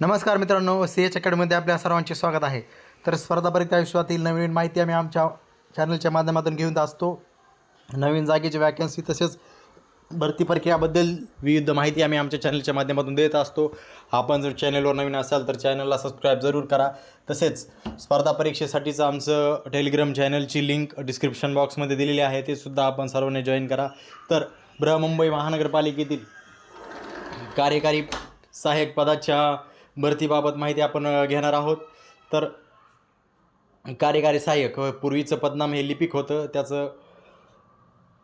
नमस्कार मित्रांनो C H अकॅडमीमध्ये आपल्या सर्वांचे स्वागत आहे. तर स्पर्धा परीक्षा विश्वातील नवीन माहिती आम्ही आमच्या चॅनलच्या माध्यमातून घेऊन असतो. नवीन जागेची वॅकन्सी तसेच भरती प्रक्रियाबद्दल विविध माहिती आम्ही आमच्या चॅनलच्या माध्यमातून देत असतो. आपण जर चॅनलवर नवीन असाल तर चॅनलला सबस्क्राईब जरूर करा. तसेच स्पर्धा परीक्षेसाठीचं आमचं टेलिग्राम चॅनलची लिंक डिस्क्रिप्शन बॉक्समध्ये दिलेली आहे. ते सुद्धा आपण सर्वांनी जॉईन करा. तर बृहमुंबई महानगरपालिकेतील कार्यकारी सहाय्यक पदाच्या भरतीबाबत माहिती आपण घेणार आहोत. तर कार्यकारी सहाय्यक पूर्वीचं पदनाम हे लिपिक होतं. त्याचं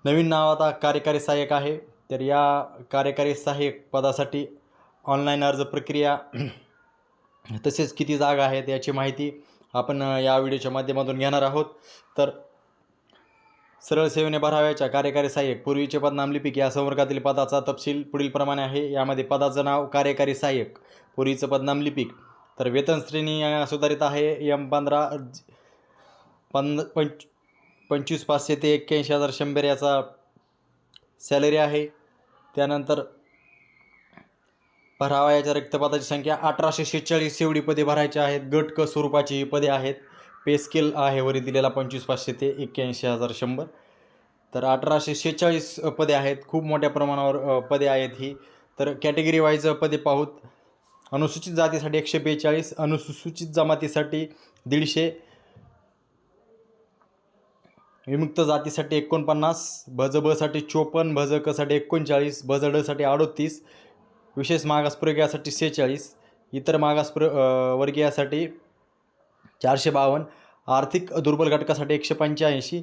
नवीन नाव आता कार्यकारी सहाय्यक आहे. तर या कार्यकारी सहाय्यक पदासाठी ऑनलाईन अर्ज प्रक्रिया तसेच किती जागा आहेत याची माहिती आपण या व्हिडिओच्या माध्यमातून घेणार आहोत. तर सरळ सेवेने भराव्याच्या कार्यकारी सहाय्यक पूर्वीचे पद नामलिपिक या संवर्गातील पदाचा तपशील पुढीलप्रमाणे आहे. यामध्ये पदाचं नाव कार्यकारी सहाय्यक पूर्वीचं पद नामलिपिक तर वेतन श्रेणी सुधारित आहे. एम पंधरा पंध पंच पंचवीस पाचशे ते एक्क्याऐंशी हजार शंभर याचा सॅलरी आहे. त्यानंतर भरावयाच्या रिक्तपदाची संख्या अठराशे शेहेचाळीस एवढी पदे भरायची आहेत. गट क स्वरूपाची ही पदे आहेत. पे स्केल आहे वरी दिलेला पंचवीस पाचशे ते एक्क्याऐंशी हजार शंभर. तर अठराशे शेहेचाळीस पदे आहेत. खूप मोठ्या प्रमाणावर पदे आहेत ही. तर कॅटेगरी वाईज पदे पाहूत. अनुसूचित जातीसाठी एकशे बेचाळीस अनुसूचित जमातीसाठी दीडशे विमुक्त जातीसाठी एकोणपन्नास भजबसाठी चोपन्न भजकसाठी एकोणचाळीस भजडसाठी अडोतीस विशेष मागासप्रवर्गीयासाठी सेहेचाळीस इतर मागासप्र वर्गीयासाठी चारशे बावन्न आर्थिक दुर्बल घटकासाठी एकशे पंच्याऐंशी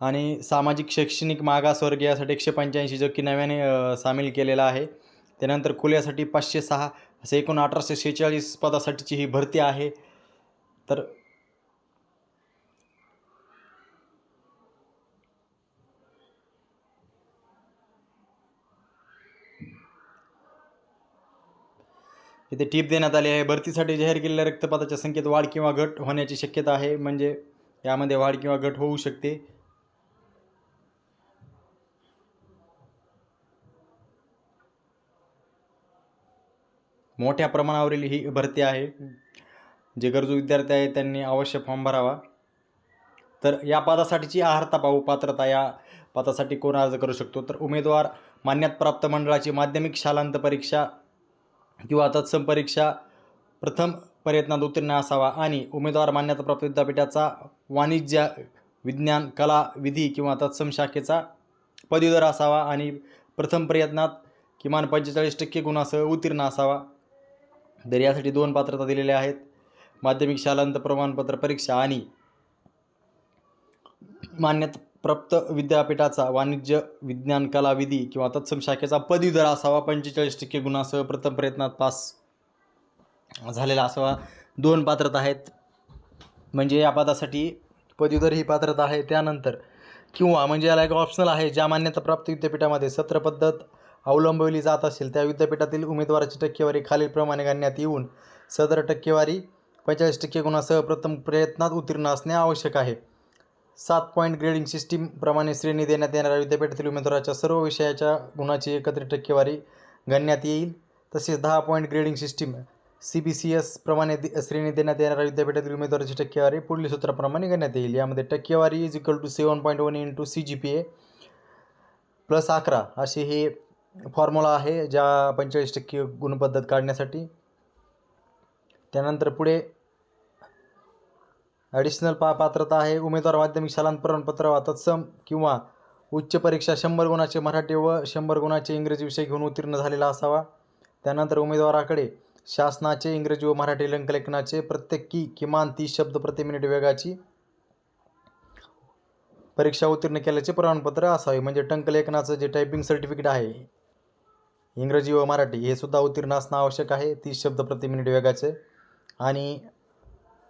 आणि सामाजिक शैक्षणिक मागासवर्गीयासाठी एकशे पंच्याऐंशी जो की नव्याने सामील केलेला आहे. त्यानंतर खुल्यासाठी पाचशे सहा असे एकूण अठराशे शेहेचाळीस पदासाठीची ही भरती आहे. तर इथे टीप देण्यात आली आहे. भरतीसाठी जाहीर केलेल्या रक्तपाताच्या संख्येत वाढ किंवा घट होण्याची शक्यता आहे. म्हणजे यामध्ये वाढ किंवा घट होऊ शकते. मोठ्या प्रमाणावरील ही भरती आहे. जे गरजू विद्यार्थी आहे त्यांनी अवश्य फॉर्म भरावा. तर या पदासाठीची आहारता पाहू पात्रता या पदासाठी कोण अर्ज करू शकतो? तर उमेदवार मान्यताप्राप्त मंडळाची माध्यमिक शालांत परीक्षा किंवा तत्सम परीक्षा प्रथम प्रयत्नात उत्तीर्ण असावा आणि उमेदवार मान्यताप्राप्त विद्यापीठाचा वाणिज्य विज्ञान कला विधी किंवा तत्सम शाखेचा पदवीधर असावा आणि प्रथम प्रयत्नात किमान पंचेचाळीस टक्के गुणासह उत्तीर्ण असावा. तर यासाठी दोन पात्रता दिलेल्या आहेत. माध्यमिक शालांत प्रमाणपत्र परीक्षा आणि मान्यताप्राप्त विद्यापीठाचा वाणिज्य विज्ञान कला विधी किंवा तत्सम शाखेचा पदवीधर असावा. पंचेचाळीस टक्के गुणासह प्रथम प्रयत्नात पास झालेला असावा. दोन पात्रता आहेत. म्हणजे या पदासाठी पदवीधर ही पात्रता आहे. त्यानंतर किंवा म्हणजे याला एक ऑप्शनल आहे. ज्या मान्यताप्राप्त विद्यापीठामध्ये सत्र पद्धत अवलंबविली जात असेल त्या विद्यापीठातील उमेदवाराची टक्केवारी खालीलप्रमाणे गणण्यात येऊन सदर टक्केवारी पंचेचाळीस टक्के गुणासह प्रथम प्रयत्नात उत्तीर्ण असणे आवश्यक आहे. सात पॉईंट ग्रेडिंग सिस्टीमप्रमाणे श्रेणी देण्यात येणाऱ्या विद्यापीठातील उमेदवाराच्या सर्व विषयाच्या गुणाची एकत्रित टक्केवारी गणण्यात येईल. तसेच दहा point grading system C B C S प्रमाणे दे श्रेणी देण्यात येणाऱ्या विद्यापीठातील उमेदवाराची टक्केवारी पुढील सूत्राप्रमाणे गणण्यात येईल. यामध्ये टक्केवारी is equal to seven point one into C G P A plus अकरा असे हे फॉर्म्युला आहे ज्या पंचेचाळीस टक्के गुणपद्धत काढण्यासाठी. त्यानंतर पुढे ॲडिशनल पा पात्रता आहे. उमेदवार माध्यमिक शालांत प्रमाणपत्र वा तत्सम किंवा उच्च परीक्षा शंभर गुणाचे मराठी व शंभर गुणाचे इंग्रजी विषय घेऊन उत्तीर्ण झालेला असावा. त्यानंतर उमेदवाराकडे शासनाचे इंग्रजी व मराठी लंकलेखनाचे प्रत्येकी किमान तीस शब्द प्रति मिनिट वेगाची परीक्षा उत्तीर्ण केल्याचे प्रमाणपत्र असावे. म्हणजे टंकलेखनाचं जे टायपिंग सर्टिफिकेट आहे इंग्रजी व मराठी हे सुद्धा उत्तीर्ण असणं आवश्यक आहे. तीस शब्द प्रति मिनिट वेगाचे. आणि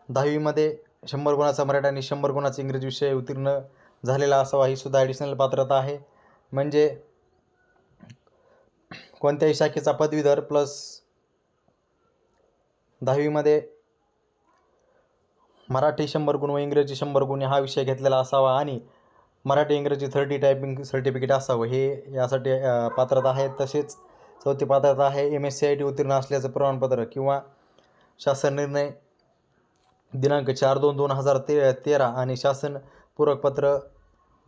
दहावीमध्ये शंभर गुणाचा मराठी आणि शंभर गुणाचा इंग्रजी विषय उत्तीर्ण झालेला असावा ही सुद्धा ॲडिशनल पात्रता आहे. म्हणजे कोणत्याही शाखेचा पदवीधर प्लस दहावीमध्ये मराठी शंभर गुण व इंग्रजी शंभर गुण हा विषय घेतलेला असावा आणि मराठी इंग्रजी थर्टी टायपिंग सर्टिफिकेट असावं हे यासाठी पात्रता आहे. तसेच चौथी पात्रता आहे. M S C I T उत्तीर्ण असल्याचं प्रमाणपत्र किंवा शासन निर्णय दिनांक चार दोन दोन हजार ते तेरा आणि शासन पूरकपत्र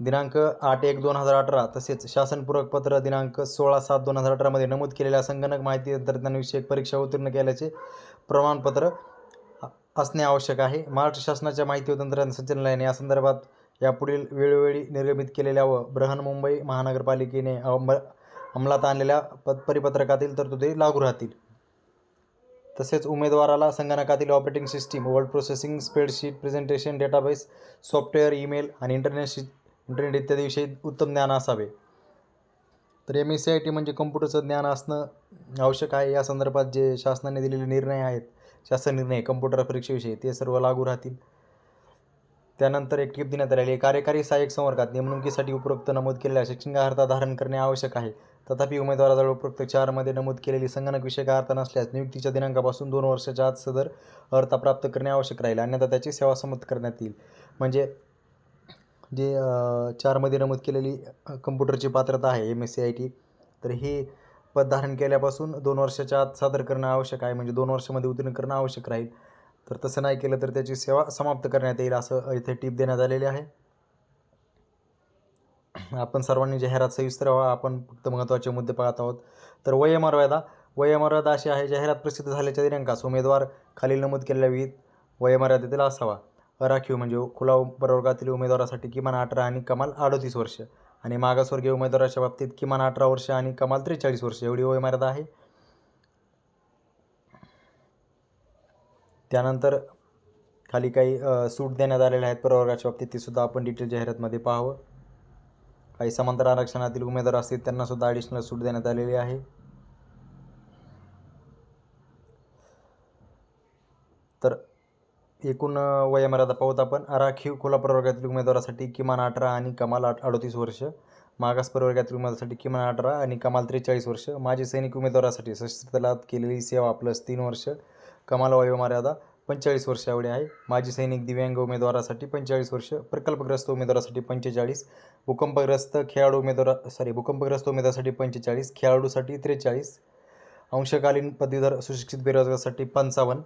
दिनांक आठ एक दोन हजार अठरा तसेच शासन पूरकपत्र दिनांक सोळा सात दोन हजार अठरामध्ये नमूद केलेल्या संगणक माहिती तंत्रज्ञानविषयक परीक्षा उत्तीर्ण केल्याचे प्रमाणपत्र असणे आवश्यक आहे. महाराष्ट्र शासनाच्या माहिती व तंत्रज्ञान संचालनालयाने या संदर्भात यापुढील वेळोवेळी निर्गमित केलेल्या व बृहन्मुंबई महानगरपालिकेने अंम अंमलात आणलेल्या प परिपत्रकातील तरतुदी लागू राहतील. तसेच उमेदवाराला संगणकातील operating system word processing spreadsheet presentation database software email आणि इंटरनेटशी इंटरनेट इत्यादीविषयी उत्तम ज्ञान असावे. तर M S C I T म्हणजे कम्प्युटरचं ज्ञान असणं आवश्यक आहे. या संदर्भात जे शासनाने दिलेले निर्णय आहेत शासन निर्णय कम्प्युटर परीक्षेविषयी ते सर्व लागू राहतील. त्यानंतर एक टीप देण्यात आलेली आहे. कार्यकारी सहाय्यक संवर्गात नेमणुकीसाठी उपरोक्त नमूद केलेल्या शैक्षणिक अर्हता धारण करणे आवश्यक आहे. तथापि उमेदवाराजवळ उपरोक्त चारमध्ये नमूद केलेली संगणक विषयक अर्हता नसल्यास नियुक्तीच्या दिनांकापासून दोन वर्षाच्या आत सदर अर्हता प्राप्त करणे आवश्यक राहील. अन्यथा त्याची सेवा संमत करण्यात येईल. म्हणजे जे चारमध्ये नमूद केलेली कम्प्युटरची पात्रता आहे M S C I T तर हे पद धारण केल्यापासून दोन वर्षाच्या आत सादर करणं आवश्यक आहे. म्हणजे दोन वर्षामध्ये उत्तीर्ण करणं आवश्यक राहील. तर तसं नाही केलं तर त्याची सेवा समाप्त करण्यात येईल असं इथे टीप देण्यात आलेली आहे. आपण सर्वांनी जाहिरात सविस्तर व्हा. आपण फक्त महत्त्वाचे मुद्दे पाहत आहोत. तर वयमर्यादा वयमर्यादा अशी आहे जाहिरात प्रसिद्ध झाल्याच्या दिनांकास उमेदवार खालील नमूद केलेल्या विविध वयमर्यादेतील असावा. राखीव म्हणजे खुला प्रवर्गातील उमेदवारासाठी किमान अठरा आणि कमाल अडतीस वर्ष आणि मागासवर्गीय उमेदवाराच्या बाबतीत किमान अठरा वर्ष आणि कमाल त्रेचाळीस वर्ष एवढी वयमर्यादा आहे. त्यानंतर खाली काही सूट देण्यात आलेल्या आहेत प्रवर्गाच्या बाबतीत ती सुद्धा आपण डिटेल जाहिरातमध्ये पाहावं. काही समांतर आरक्षणातील उमेदवार असतील त्यांनासुद्धा ॲडिशनल सूट देण्यात आलेली आहे. तर एकूण वयमर्यादा पाहूत आपण राखीव खुला प्रवर्गातील उमेदवारासाठी किमान अठरा आणि कमाल आठ अडतीस वर्ष मागास प्रवर्गातील उमेदवारासाठी किमान अठरा आणि कमाल त्रेचाळीस वर्ष माजी सैनिक उमेदवारासाठी सशस्त्र दलात केलेली सेवा प्लस तीन वर्ष कमाल वयोमर्यादा पंचेचाळीस वर्ष एवढी आहे. माजी सैनिक दिव्यांग उमेदवारासाठी पंचेचाळीस वर्ष प्रकल्पग्रस्त उमेदवारासाठी पंचेचाळीस भूकंपग्रस्त खेळाडू उमेदवार सॉरी भूकंपग्रस्त उमेदवारासाठी पंचेचाळीस खेळाडूसाठी त्रेचाळीस अंशकालीन पदवीधर सुशिक्षित बेरोजगारासाठी पंचावन्न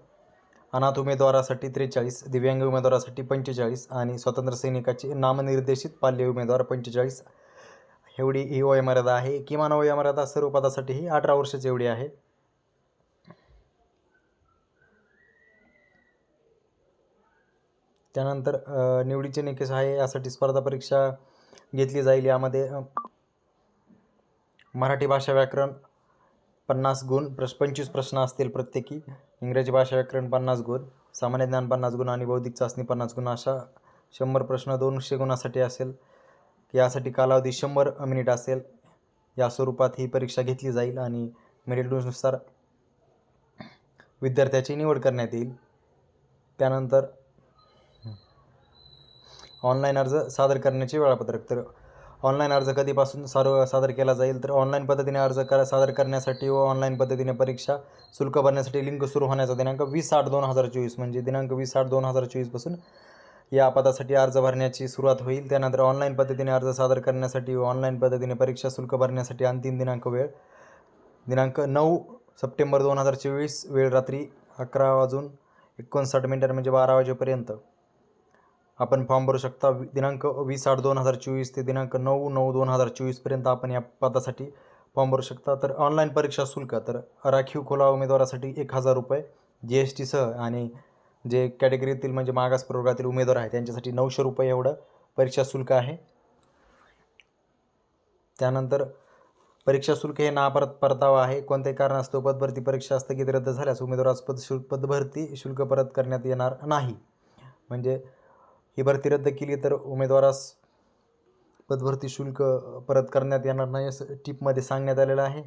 अनाथ उमेदवारासाठी त्रेचाळीस दिव्यांग उमेदवारासाठी पंचेचाळीस आणि स्वातंत्र्य सैनिकाचे नामनिर्देशित पाल्य उमेदवार पंचेचाळीस. एवढी ही वयोमर्यादा आहे. किमान वयोमर्यादा सर्व पदासाठी ही अठरा वर्षाची एवढी आहे. त्यानंतर निवडीचे निकष आहे यासाठी स्पर्धा परीक्षा घेतली जाईल. यामध्ये मराठी भाषा व्याकरण पन्नास गुण प्रश पंचवीस प्रश्न असतील प्रत्येकी. इंग्रजी भाषा व्याकरण पन्नास गुण सामान्य ज्ञान पन्नास गुण आणि बौद्धिक चाचणी पन्नास गुण अशा शंभर प्रश्न दोनशे गुणासाठी असेल. यासाठी कालावधी शंभर मिनिट असेल. या स्वरूपात ही परीक्षा घेतली जाईल आणि मेरिटनुसार विद्यार्थ्याची निवड करण्यात येईल. त्यानंतर ऑनलाईन अर्ज सादर करण्याचे वेळापत्रक. तर ऑनलाईन अर्ज कधीपासून सार सादर केला जाईल? तर ऑनलाईन पद्धतीने अर्ज कर सादर करण्यासाठी व ऑनलाईन पद्धतीने परीक्षा शुल्क भरण्यासाठी लिंक सुरू होण्याचा दिनांक वीस आठ दोन हजार चोवीस म्हणजे दिनांक वीस आठ दोन हजार चोवीसपासून या पदासाठी अर्ज भरण्याची सुरुवात होईल. त्यानंतर ऑनलाईन पद्धतीने अर्ज सादर करण्यासाठी व ऑनलाईन पद्धतीने परीक्षा शुल्क भरण्यासाठी अंतिम दिनांक वेळ दिनांक नऊ सप्टेंबर दोन हजार चोवीस वेळ रात्री अकरा वाजून एकोणसाठ मिनिटां म्हणजे बारा वाजेपर्यंत. आपण फॉर्म भरू शकता. दिनांक वीस आठ दोन हजार चोवीस ते दिनांक नऊ नऊ दोन हजार चोवीसपर्यंत आपण या पदासाठी फॉर्म भरू शकता. तर ऑनलाईन परीक्षा शुल्क तर राखीव खुला उमेदवारासाठी एक हजार रुपये. जी एस टीसह आणि जे कॅटेगरीतील म्हणजे मागास प्रवर्गातील उमेदवार आहेत त्यांच्यासाठी नऊशे रुपये एवढं परीक्षा शुल्क आहे. त्यानंतर परीक्षा शुल्क हे नापरत परतावा आहे. कोणत्याही कारणास्तव पदभरती परीक्षा स्थगित रद्द झाल्यास उमेदवारास पद शुल्क पदभरती शुल्क परत करण्यात येणार नाही. म्हणजे ही भरती रद्द केली तर उमेदवारास पदभरती शुल्क परत करण्यात येणार नाही असं टिपमध्ये सांगण्यात आलेलं आहे.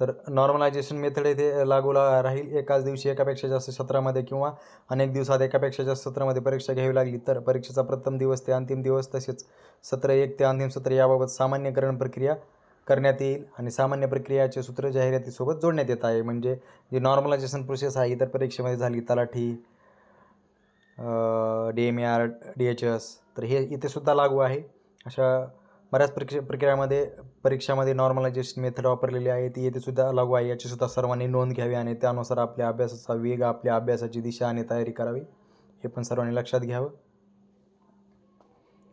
तर नॉर्मलायझेशन मेथड येथे लागू ला- राहील. एकाच दिवशी एकापेक्षा जास्त सत्रामध्ये किंवा अनेक दिवसात एकापेक्षा जास्त सत्रामध्ये परीक्षा घ्यावी लागली तर परीक्षेचा प्रथम दिवस ते अंतिम दिवस तसेच सत्र एक ते अंतिम सत्र याबाबत सामान्यकरण प्रक्रिया करण्यात येईल आणि सामान्य प्रक्रियाचे सूत्र जाहिरातीसोबत जोडण्यात येत आहे. म्हणजे जी नॉर्मलायझेशन प्रोसेस आहे इतर परीक्षेमध्ये झाली तलाठी D M A R D H S तर हे इथे सुद्धा लागू आहे. अशा बऱ्याच परीक्षा प्रक्रियामध्ये परीक्षामध्ये नॉर्मलायझेशन मेथड वापरलेली आहे. ती येथे सुद्धा लागू आहे. याचीसुद्धा सर्वांनी नोंद घ्यावी आणि त्यानुसार आपल्या अभ्यासाचा वेग आपल्या अभ्यासाची दिशा आणि तयारी करावी. हे पण सर्वांनी लक्षात घ्यावं.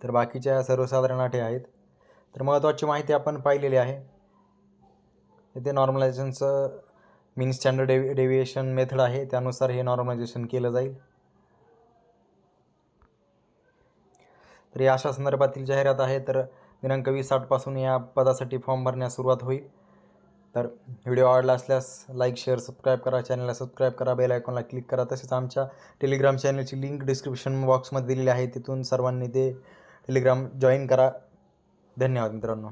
तर बाकीच्या सर्वसाधारण अटी आहेत. तर महत्त्वाची माहिती आपण पाहिलेली आहे. इथे नॉर्मलायझेशनचं मीन स्टँडर्ड डेवि डेव्हिएशन मेथड आहे. त्यानुसार हे नॉर्मलायझेशन केलं जाईल. तर या अशा संदर्भातील जाहिरात आहे. तर दिनांक वीस आठपासून या पदासाठी फॉर्म भरण्यास सुरुवात होईल. तर व्हिडिओ आवडला असल्यास लाईक शेअर सबस्क्राईब करा. चॅनलला सबस्क्राईब करा. बेल आयकॉनला क्लिक करा. तसेच आमच्या टेलिग्राम चॅनलची लिंक डिस्क्रिप्शन बॉक्समध्ये दिलेली आहे. तिथून सर्वांनी ते टेलिग्राम जॉईन करा. धन्यवाद मित्रांनो.